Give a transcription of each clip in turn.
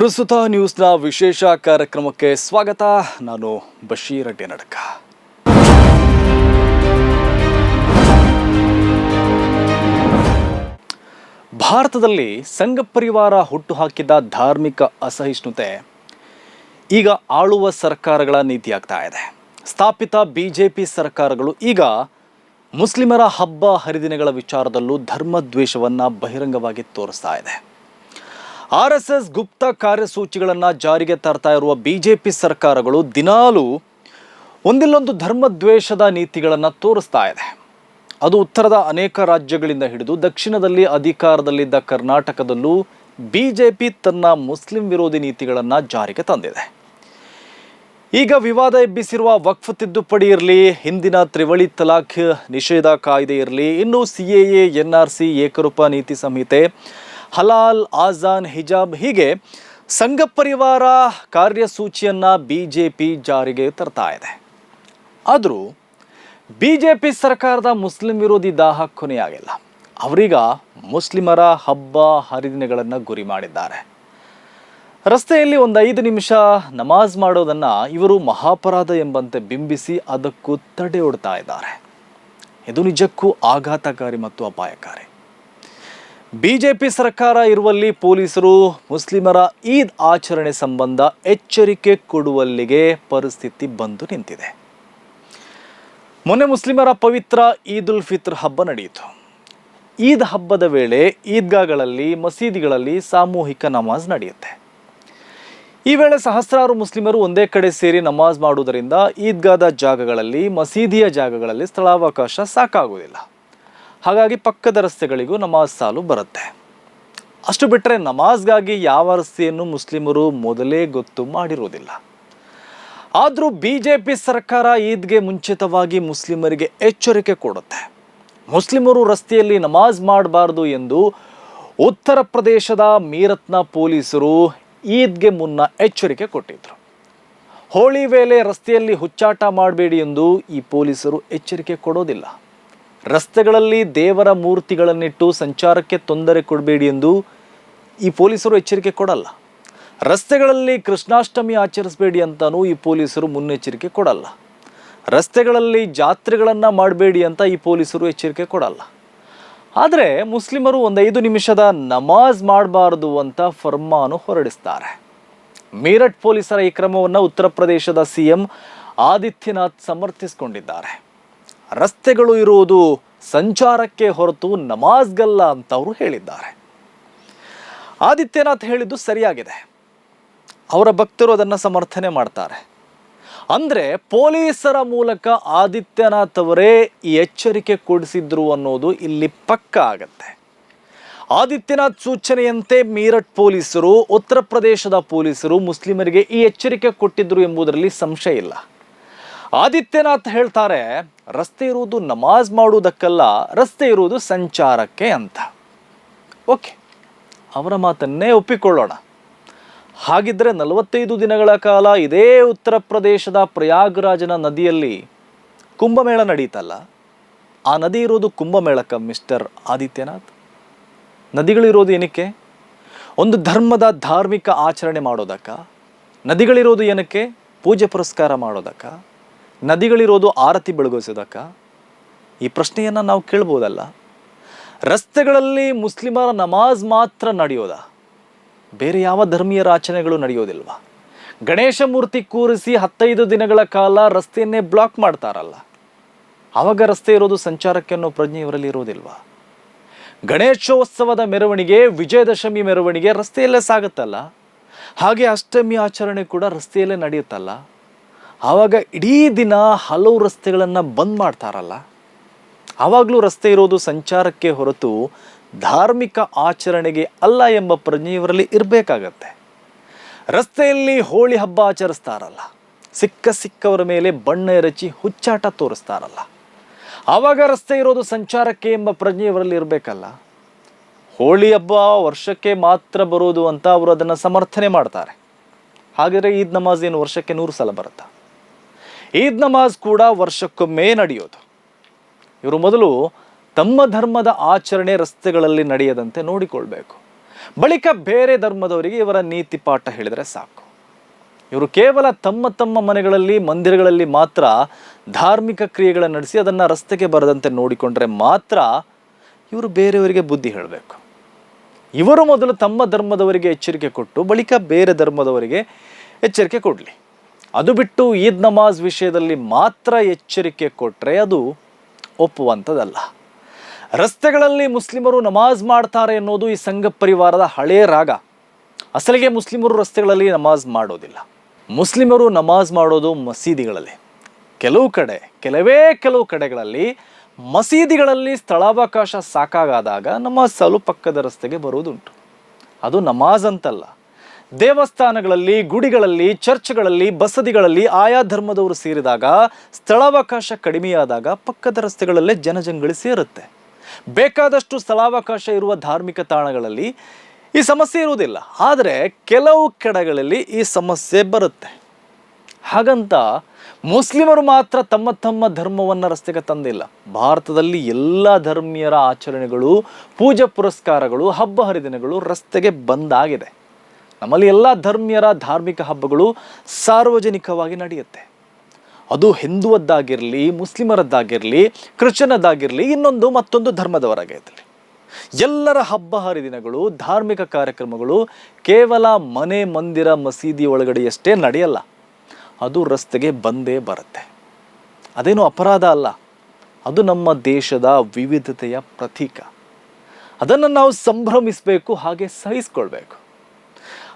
ಪ್ರಸ್ತುತ ನ್ಯೂಸ್ನ ವಿಶೇಷ ಕಾರ್ಯಕ್ರಮಕ್ಕೆ ಸ್ವಾಗತ. ನಾನು ಬಶೀರ್ ನಡಕ ಭಾರತದಲ್ಲಿ ಸಂಘ ಪರಿವಾರ ಹುಟ್ಟುಹಾಕಿದ ಧಾರ್ಮಿಕ ಅಸಹಿಷ್ಣುತೆ ಈಗ ಆಳುವ ಸರ್ಕಾರಗಳ ನೀತಿಯಾಗ್ತಾ ಇದೆ. ಸ್ಥಾಪಿತ ಬಿಜೆಪಿ ಸರ್ಕಾರಗಳು ಈಗ ಮುಸ್ಲಿಮರ ಹಬ್ಬ ಹರಿದಿನಗಳ ವಿಚಾರದಲ್ಲೂ ಧರ್ಮದ್ವೇಷವನ್ನು ಬಹಿರಂಗವಾಗಿ ತೋರಿಸ್ತಾ ಇದೆ. ಆರ್ ಎಸ್ ಎಸ್ ಗುಪ್ತ ಕಾರ್ಯಸೂಚಿಗಳನ್ನು ಜಾರಿಗೆ ತರ್ತಾ ಇರುವ ಬಿಜೆಪಿ ಸರ್ಕಾರಗಳು ದಿನಾಲೂ ಒಂದಿಲ್ಲೊಂದು ಧರ್ಮದ್ವೇಷದ ನೀತಿಗಳನ್ನು ತೋರಿಸ್ತಾ ಇದೆ. ಅದು ಉತ್ತರದ ಅನೇಕ ರಾಜ್ಯಗಳಿಂದ ಹಿಡಿದು ದಕ್ಷಿಣದಲ್ಲಿ ಅಧಿಕಾರದಲ್ಲಿದ್ದ ಕರ್ನಾಟಕದಲ್ಲೂ ಬಿಜೆಪಿ ತನ್ನ ಮುಸ್ಲಿಂ ವಿರೋಧಿ ನೀತಿಗಳನ್ನು ಜಾರಿಗೆ ತಂದಿದೆ. ಈಗ ವಿವಾದ ಎಬ್ಬಿಸಿರುವ ವಕ್ಫ್ ತಿದ್ದುಪಡಿ ಇರಲಿ, ಹಿಂದಿನ ತ್ರಿವಳಿ ತಲಾಖ್ ನಿಷೇಧ ಕಾಯ್ದೆ ಇರಲಿ, ಇನ್ನು C A, N R C ಏಕರೂಪ ನೀತಿ ಸಂಹಿತೆ ಹಲಾಲ್, ಆಜಾನ್, ಹಿಜಾಬ್ ಹೀಗೆ ಸಂಘ ಪರಿವಾರ ಕಾರ್ಯಸೂಚಿಯನ್ನು ಬಿ ಜೆ ಪಿ ಜಾರಿಗೆ ತರ್ತಾ ಇದೆ. ಆದರೂ ಬಿ ಜೆ ಪಿ ಸರ್ಕಾರದ ಮುಸ್ಲಿಂ ವಿರೋಧಿ ದಾಹ ಕೊನೆಯಾಗಿಲ್ಲ. ಅವರೀಗ ಮುಸ್ಲಿಮರ ಹಬ್ಬ ಹರಿದಿನಗಳನ್ನು ಗುರಿ ಮಾಡಿದ್ದಾರೆ. ರಸ್ತೆಯಲ್ಲಿ ಒಂದು ಐದು ನಿಮಿಷ ನಮಾಜ್ ಮಾಡೋದನ್ನು ಇವರು ಮಹಾಪರಾಧ ಎಂಬಂತೆ ಬಿಂಬಿಸಿ ಅದಕ್ಕೂ ತಡೆ ಇದ್ದಾರೆ. ಇದು ನಿಜಕ್ಕೂ ಆಘಾತಕಾರಿ ಮತ್ತು ಅಪಾಯಕಾರಿ. ಬಿಜೆಪಿ ಸರ್ಕಾರ ಇರುವಲ್ಲಿ ಪೊಲೀಸರು ಮುಸ್ಲಿಮರ ಈದ್ ಆಚರಣೆ ಸಂಬಂಧ ಎಚ್ಚರಿಕೆ ಕೊಡುವಲ್ಲಿಗೆ ಪರಿಸ್ಥಿತಿ ಬಂದು ನಿಂತಿದೆ. ಮೊನ್ನೆ ಮುಸ್ಲಿಮರ ಪವಿತ್ರ ಈದ್ ಉಲ್ ಫಿತ್ರ್ ಹಬ್ಬ ನಡೆಯಿತು. ಈದ್ ಹಬ್ಬದ ವೇಳೆ ಈದ್ಗಾಗಳಲ್ಲಿ, ಮಸೀದಿಗಳಲ್ಲಿ ಸಾಮೂಹಿಕ ನಮಾಜ್ ನಡೆಯುತ್ತೆ. ಈ ವೇಳೆ ಸಹಸ್ರಾರು ಮುಸ್ಲಿಮರು ಒಂದೇ ಕಡೆ ಸೇರಿ ನಮಾಜ್ ಮಾಡುವುದರಿಂದ ಈದ್ಗಾದ ಜಾಗಗಳಲ್ಲಿ, ಮಸೀದಿಯ ಜಾಗಗಳಲ್ಲಿ ಸ್ಥಳಾವಕಾಶ ಸಾಕಾಗುವುದಿಲ್ಲ. ಹಾಗಾಗಿ ಪಕ್ಕದ ರಸ್ತೆಗಳಿಗೂ ನಮಾಜ್ ಸಾಲು ಬರುತ್ತೆ. ಅಷ್ಟು ಬಿಟ್ಟರೆ ನಮಾಜ್ಗಾಗಿ ಯಾವ ರಸ್ತೆಯನ್ನು ಮುಸ್ಲಿಮರು ಮೊದಲೇ ಗೊತ್ತು ಮಾಡಿರುವುದಿಲ್ಲ ಆದರೂ ಬಿ ಜೆ ಪಿ ಸರ್ಕಾರ ಈದ್ಗೆ ಮುಂಚಿತವಾಗಿ ಮುಸ್ಲಿಮರಿಗೆ ಎಚ್ಚರಿಕೆ ಕೊಡುತ್ತೆ. ಮುಸ್ಲಿಮರು ರಸ್ತೆಯಲ್ಲಿ ನಮಾಜ್ ಮಾಡಬಾರ್ದು ಎಂದು ಉತ್ತರ ಪ್ರದೇಶದ ಮೀರತ್ನ ಪೊಲೀಸರು ಈದ್ಗೆ ಮುನ್ನ ಎಚ್ಚರಿಕೆ ಕೊಟ್ಟಿದ್ದರು ಹೋಳಿ ವೇಳೆ ರಸ್ತೆಯಲ್ಲಿ ಹುಚ್ಚಾಟ ಮಾಡಬೇಡಿ ಎಂದು ಈ ಪೊಲೀಸರು ಎಚ್ಚರಿಕೆ ಕೊಡೋದಿಲ್ಲ. ರಸ್ತೆಗಳಲ್ಲಿ ದೇವರ ಮೂರ್ತಿಗಳನ್ನಿಟ್ಟು ಸಂಚಾರಕ್ಕೆ ತೊಂದರೆ ಕೊಡಬೇಡಿ ಎಂದು ಈ ಪೊಲೀಸರು ಎಚ್ಚರಿಕೆ ಕೊಡಲ್ಲ. ರಸ್ತೆಗಳಲ್ಲಿ ಕೃಷ್ಣಾಷ್ಟಮಿ ಆಚರಿಸಬೇಡಿ ಅಂತಲೂ ಈ ಪೊಲೀಸರು ಮುನ್ನೆಚ್ಚರಿಕೆ ಕೊಡಲ್ಲ. ರಸ್ತೆಗಳಲ್ಲಿ ಜಾತ್ರೆಗಳನ್ನು ಮಾಡಬೇಡಿ ಅಂತ ಈ ಪೊಲೀಸರು ಎಚ್ಚರಿಕೆ ಕೊಡಲ್ಲ. ಆದರೆ ಮುಸ್ಲಿಮರು ಒಂದು ಐದು ನಿಮಿಷದ ನಮಾಜ್ ಮಾಡಬಾರ್ದು ಅಂತ ಫರ್ಮಾನು ಹೊರಡಿಸ್ತಾರೆ. ಮೀರಟ್ ಪೊಲೀಸರ ಈ ಕ್ರಮವನ್ನು ಉತ್ತರ ಪ್ರದೇಶದ ಸಿಎಂ ಆದಿತ್ಯನಾಥ್ ಸಮರ್ಥಿಸಿಕೊಂಡಿದ್ದಾರೆ. ರಸ್ತೆಗಳು ಇರುವುದು ಸಂಚಾರಕ್ಕೆ ಹೊರತು ನಮಾಜ್ಗಲ್ಲ ಅಂತ ಅವರು ಹೇಳಿದ್ದಾರೆ. ಆದಿತ್ಯನಾಥ್ ಹೇಳಿದ್ದು ಸರಿಯಾಗಿದೆ. ಅವರ ಭಕ್ತರು ಅದನ್ನು ಸಮರ್ಥನೆ ಮಾಡ್ತಾರೆ. ಅಂದರೆ ಪೊಲೀಸರ ಮೂಲಕ ಆದಿತ್ಯನಾಥ್ ಅವರೇ ಈ ಎಚ್ಚರಿಕೆ ಕೊಡಿಸಿದ್ರು ಅನ್ನೋದು ಇಲ್ಲಿ ಪಕ್ಕ ಆಗತ್ತೆ. ಆದಿತ್ಯನಾಥ್ ಸೂಚನೆಯಂತೆ ಮೀರಟ್ ಪೊಲೀಸರು, ಉತ್ತರ ಪ್ರದೇಶದ ಪೊಲೀಸರು ಮುಸ್ಲಿಮರಿಗೆ ಈ ಎಚ್ಚರಿಕೆ ಕೊಟ್ಟಿದ್ರು ಎಂಬುದರಲ್ಲಿ ಸಂಶಯ ಇಲ್ಲ. ಆದಿತ್ಯನಾಥ್ ಹೇಳ್ತಾರೆ, ರಸ್ತೆ ಇರುವುದು ನಮಾಜ್ ಮಾಡುವುದಕ್ಕಲ್ಲ, ರಸ್ತೆ ಇರುವುದು ಸಂಚಾರಕ್ಕೆ ಅಂತ. ಓಕೆ, ಅವರ ಮಾತನ್ನೇ ಒಪ್ಪಿಕೊಳ್ಳೋಣ. ಹಾಗಿದ್ರೆ ನಲವತ್ತೈದು ದಿನಗಳ ಕಾಲ ಇದೇ ಉತ್ತರ ಪ್ರದೇಶದ ಪ್ರಯಾಗ್ರಾಜನ ನದಿಯಲ್ಲಿ ಕುಂಭಮೇಳ ನಡೀತಲ್ಲ? ಆ ನದಿ ಇರೋದು ಕುಂಭಮೇಳಕ್ಕ ಮಿಸ್ಟರ್ ಆದಿತ್ಯನಾಥ್? ನದಿಗಳಿರೋದು ಏನಕ್ಕೆ? ಒಂದು ಧರ್ಮದ ಧಾರ್ಮಿಕ ಆಚರಣೆ ಮಾಡೋದಕ್ಕ? ನದಿಗಳಿರೋದು ಏನಕ್ಕೆ? ಪೂಜೆ ಪುರಸ್ಕಾರ ಮಾಡೋದಕ್ಕ? ನದಿಗಳಿರೋದು ಆರತಿ ಬೆಳಗಿಸೋದಕ್ಕ ಈ ಪ್ರಶ್ನೆಯನ್ನು ನಾವು ಕೇಳ್ಬೋದಲ್ಲ. ರಸ್ತೆಗಳಲ್ಲಿ ಮುಸ್ಲಿಮರ ನಮಾಜ್ ಮಾತ್ರ ನಡೆಯೋದ? ಬೇರೆ ಯಾವ ಧರ್ಮೀಯರ ಆಚರಣೆಗಳು ನಡೆಯೋದಿಲ್ವಾ? ಗಣೇಶ ಮೂರ್ತಿ ಕೂರಿಸಿ ಹತ್ತೈದು ದಿನಗಳ ಕಾಲ ರಸ್ತೆಯನ್ನೇ ಬ್ಲಾಕ್ ಮಾಡ್ತಾರಲ್ಲ. ಆವಾಗ ರಸ್ತೆ ಇರೋದು ಸಂಚಾರಕ್ಕೆ ಅನ್ನೋ ಪ್ರಜ್ಞೆ ಇವರಲ್ಲಿ ಇರೋದಿಲ್ವಾ? ಗಣೇಶೋತ್ಸವದ ಮೆರವಣಿಗೆ, ವಿಜಯದಶಮಿ ಮೆರವಣಿಗೆ ರಸ್ತೆಯಲ್ಲೇ ಸಾಗುತ್ತಲ್ಲ? ಹಾಗೆ ಅಷ್ಟಮಿ ಆಚರಣೆ ಕೂಡ ರಸ್ತೆಯಲ್ಲೇ ನಡೆಯುತ್ತಲ್ಲ? ಆವಾಗ ಇಡೀ ದಿನ ಹಲವು ರಸ್ತೆಗಳನ್ನು ಬಂದ್ ಮಾಡ್ತಾರಲ್ಲ, ಆವಾಗಲೂ ರಸ್ತೆ ಇರೋದು ಸಂಚಾರಕ್ಕೆ ಹೊರತು ಧಾರ್ಮಿಕ ಆಚರಣೆಗೆ ಅಲ್ಲ ಎಂಬ ಪ್ರಜ್ಞೆ ಇವರಲ್ಲಿ ಇರಬೇಕಾಗತ್ತೆ. ರಸ್ತೆಯಲ್ಲಿ ಹೋಳಿ ಹಬ್ಬ ಆಚರಿಸ್ತಾರಲ್ಲ, ಸಿಕ್ಕ ಸಿಕ್ಕವರ ಮೇಲೆ ಬಣ್ಣ ಎರಚಿ ಹುಚ್ಚಾಟ ತೋರಿಸ್ತಾರಲ್ಲ, ಆವಾಗ ರಸ್ತೆ ಇರೋದು ಸಂಚಾರಕ್ಕೆ ಎಂಬ ಪ್ರಜ್ಞೆ ಇವರಲ್ಲಿ ಇರಬೇಕಲ್ಲ. ಹೋಳಿ ಹಬ್ಬ ವರ್ಷಕ್ಕೆ ಮಾತ್ರ ಬರೋದು ಅಂತ ಅವರು ಅದನ್ನು ಸಮರ್ಥನೆ ಮಾಡ್ತಾರೆ. ಹಾಗಾದರೆ ಈದ್ ನಮಾಜ್ ಏನು ವರ್ಷಕ್ಕೆ ನೂರು ಸಲ ಬರುತ್ತಾ? ಈದ್ ನಮಾಜ್ ಕೂಡ ವರ್ಷಕ್ಕೊಮ್ಮೆ ನಡೆಯೋದು. ಇವರು ಮೊದಲು ತಮ್ಮ ಧರ್ಮದ ಆಚರಣೆ ರಸ್ತೆಗಳಲ್ಲಿ ನಡೆಯದಂತೆ ನೋಡಿಕೊಳ್ಬೇಕು. ಬಳಿಕ ಬೇರೆ ಧರ್ಮದವರಿಗೆ ಇವರ ನೀತಿ ಪಾಠ ಹೇಳಿದರೆ ಸಾಕು. ಇವರು ಕೇವಲ ತಮ್ಮ ತಮ್ಮ ಮನೆಗಳಲ್ಲಿ, ಮಂದಿರಗಳಲ್ಲಿ ಮಾತ್ರ ಧಾರ್ಮಿಕ ಕ್ರಿಯೆಗಳನ್ನು ನಡೆಸಿ ಅದನ್ನು ರಸ್ತೆಗೆ ಬರದಂತೆ ನೋಡಿಕೊಂಡ್ರೆ ಮಾತ್ರ ಇವರು ಬೇರೆಯವರಿಗೆ ಬುದ್ಧಿ ಹೇಳಬೇಕು. ಇವರು ಮೊದಲು ತಮ್ಮ ಧರ್ಮದವರಿಗೆ ಎಚ್ಚರಿಕೆ ಕೊಟ್ಟು ಬಳಿಕ ಬೇರೆ ಧರ್ಮದವರಿಗೆ ಎಚ್ಚರಿಕೆ ಕೊಡಲಿ. ಅದು ಬಿಟ್ಟು ಈದ್ ನಮಾಜ್ ವಿಷಯದಲ್ಲಿ ಮಾತ್ರ ಎಚ್ಚರಿಕೆ ಕೊಟ್ಟರೆ ಅದು ಒಪ್ಪುವಂಥದ್ದಲ್ಲ. ರಸ್ತೆಗಳಲ್ಲಿ ಮುಸ್ಲಿಮರು ನಮಾಜ್ ಮಾಡ್ತಾರೆ ಅನ್ನೋದು ಈ ಸಂಘ ಪರಿವಾರದ ಹಳೆಯ ರಾಗ. ಅಸಲಿಗೆ ಮುಸ್ಲಿಮರು ರಸ್ತೆಗಳಲ್ಲಿ ನಮಾಜ್ ಮಾಡೋದಿಲ್ಲ. ಮುಸ್ಲಿಮರು ನಮಾಜ್ ಮಾಡೋದು ಮಸೀದಿಗಳಲ್ಲಿ. ಕೆಲವು ಕಡೆ, ಕೆಲವೇ ಕೆಲವು ಕಡೆಗಳಲ್ಲಿ ಮಸೀದಿಗಳಲ್ಲಿ ಸ್ಥಳಾವಕಾಶ ಸಾಕಾಗಾದಾಗ ನಮಾಜ್ ಸಾಲು ಪಕ್ಕದ ರಸ್ತೆಗೆ ಬರುವುದುಂಟು. ಅದು ನಮಾಜ್ ಅಂತಲ್ಲ ದೇವಸ್ಥಾನಗಳಲ್ಲಿ, ಗುಡಿಗಳಲ್ಲಿ, ಚರ್ಚ್ಗಳಲ್ಲಿ, ಬಸದಿಗಳಲ್ಲಿ ಆಯಾ ಧರ್ಮದವರು ಸೇರಿದಾಗ ಸ್ಥಳಾವಕಾಶ ಕಡಿಮೆಯಾದಾಗ ಪಕ್ಕದ ರಸ್ತೆಗಳಲ್ಲೇ ಜನಜಂಗಳಿ ಸೇರುತ್ತೆ. ಬೇಕಾದಷ್ಟು ಸ್ಥಳಾವಕಾಶ ಇರುವ ಧಾರ್ಮಿಕ ತಾಣಗಳಲ್ಲಿ ಈ ಸಮಸ್ಯೆ ಇರುವುದಿಲ್ಲ. ಆದರೆ ಕೆಲವು ಕಡೆಗಳಲ್ಲಿ ಈ ಸಮಸ್ಯೆ ಬರುತ್ತೆ. ಹಾಗಂತ ಮುಸ್ಲಿಮರು ಮಾತ್ರ ತಮ್ಮ ತಮ್ಮ ಧರ್ಮವನ್ನು ರಸ್ತೆಗೆ ತಂದಿಲ್ಲ. ಭಾರತದಲ್ಲಿ ಎಲ್ಲ ಧರ್ಮೀಯರ ಆಚರಣೆಗಳು, ಪೂಜೆ ಪುರಸ್ಕಾರಗಳು, ಹಬ್ಬ ಹರಿದಿನಗಳು ರಸ್ತೆಗೆ ಬಂದಾಗಿದೆ. ನಮ್ಮಲ್ಲಿ ಎಲ್ಲ ಧರ್ಮೀಯರ ಧಾರ್ಮಿಕ ಹಬ್ಬಗಳು ಸಾರ್ವಜನಿಕವಾಗಿ ನಡೆಯುತ್ತೆ. ಅದು ಹಿಂದುವದ್ದಾಗಿರಲಿ, ಮುಸ್ಲಿಮರದ್ದಾಗಿರಲಿ ಕ್ರಿಶ್ಚಿಯನದ್ದಾಗಿರಲಿ ಇನ್ನೊಂದು ಮತ್ತೊಂದು ಧರ್ಮದವರಾಗಿರಲಿ. ಎಲ್ಲರ ಹಬ್ಬ ಹರಿದಿನಗಳು, ಧಾರ್ಮಿಕ ಕಾರ್ಯಕ್ರಮಗಳು ಕೇವಲ ಮನೆ ಮಂದಿರ ಮಸೀದಿ ಒಳಗಡೆಯಷ್ಟೇ ನಡೆಯಲ್ಲ. ಅದು ರಸ್ತೆಗೆ ಬಂದೇ ಬರುತ್ತೆ. ಅದೇನು ಅಪರಾಧ ಅಲ್ಲ. ಅದು ನಮ್ಮ ದೇಶದ ವಿವಿಧತೆಯ ಪ್ರತೀಕ. ಅದನ್ನು ನಾವು ಸಂಭ್ರಮಿಸಬೇಕು, ಹಾಗೆ ಸಹಿಸ್ಕೊಳ್ಬೇಕು.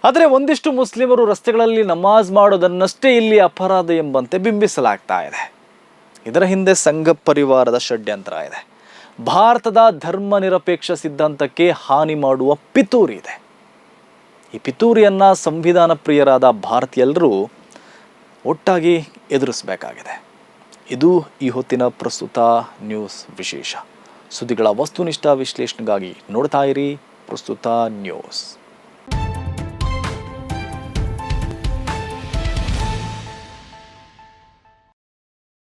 ಆದರೆ ಒಂದಿಷ್ಟು ಮುಸ್ಲಿಮರು ರಸ್ತೆಗಳಲ್ಲಿ ನಮಾಜ್ ಮಾಡೋದನ್ನಷ್ಟೇ ಇಲ್ಲಿ ಅಪರಾಧ ಎಂಬಂತೆ ಬಿಂಬಿಸಲಾಗ್ತಾ ಇದೆ. ಇದರ ಹಿಂದೆ ಸಂಘ ಪರಿವಾರದ ಷಡ್ಯಂತ್ರ ಇದೆ. ಭಾರತದ ಧರ್ಮ ನಿರಪೇಕ್ಷ ಸಿದ್ಧಾಂತಕ್ಕೆ ಹಾನಿ ಮಾಡುವ ಪಿತೂರಿ ಇದೆ. ಈ ಪಿತೂರಿಯನ್ನು ಸಂವಿಧಾನ ಪ್ರಿಯರಾದ ಭಾರತೀಯಲ್ಲರೂ ಒಟ್ಟಾಗಿ ಎದುರಿಸಬೇಕಾಗಿದೆ. ಇದು ಈ ಹೊತ್ತಿನ ಪ್ರಸ್ತುತ ನ್ಯೂಸ್ ವಿಶೇಷ. ಸುದ್ದಿಗಳ ವಸ್ತುನಿಷ್ಠ ವಿಶ್ಲೇಷಣೆಗಾಗಿ ನೋಡ್ತಾ ಇರಿ ಪ್ರಸ್ತುತ ನ್ಯೂಸ್.